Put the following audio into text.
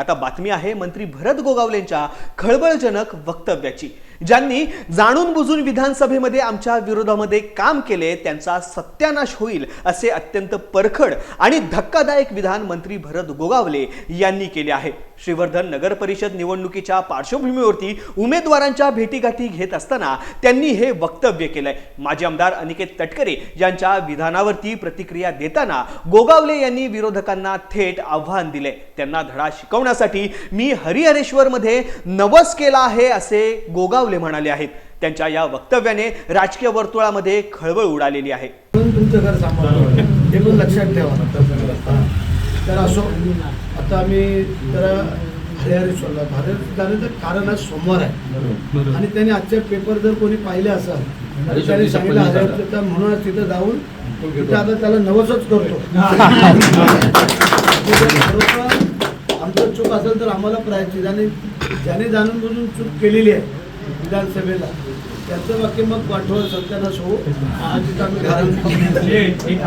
आता बातमी आहे मंत्री भरत गोगावलेंच्या खळबळजनक वक्तव्याची ज्यांनी जाणून बुजून विधानसभेमध्ये आमच्या विरोधामध्ये काम केले त्यांचा सत्यानाश होईल असे अत्यंत परखड आणि धक्कादायक विधान मंत्री भरत गोगावले यांनी केले आहे. श्रीवर्धन नगर परिषद निवडणुकीच्या पार्श्वभूमीवरती उमेदवारांच्या भेटीगाठी घेत असताना त्यांनी हे वक्तव्य केलंय. माजी आमदार अनिकेत तटकरे यांच्या विधानावरती प्रतिक्रिया देताना गोगावले यांनी विरोधकांना थेट आव्हान दिले त्यांना धडा शिकवण्यासाठी मी हरिहरेश्वरमध्ये नवस केला आहे असे गोगावले म्हणाले आहेत. त्यांच्या या वक्तव्याने राजकीय वर्तुळामध्ये खळबळ उडालेली आहे. म्हणून तुमचं घर सांभाळतो हे पण लक्षात ठेवा. तर असो आता आम्ही जरा हरिहरेश्वरला भारत जाण्याचं कारण आज सोमवार आहे. आणि त्याने आजचे पेपर जर कोणी पाहिले असाल तर त्याने सांगितलं हरिहरेश्वर तर म्हणून तिथं जाऊन आता त्याला नवसच करतो. चूक असेल तर आम्हाला प्रायची आणि ज्याने जाणून बुजून चूक केलेली आहे विधानसभेला. त्याचं वाक्य मग पाठवा सत्यानाश हो आज आम्ही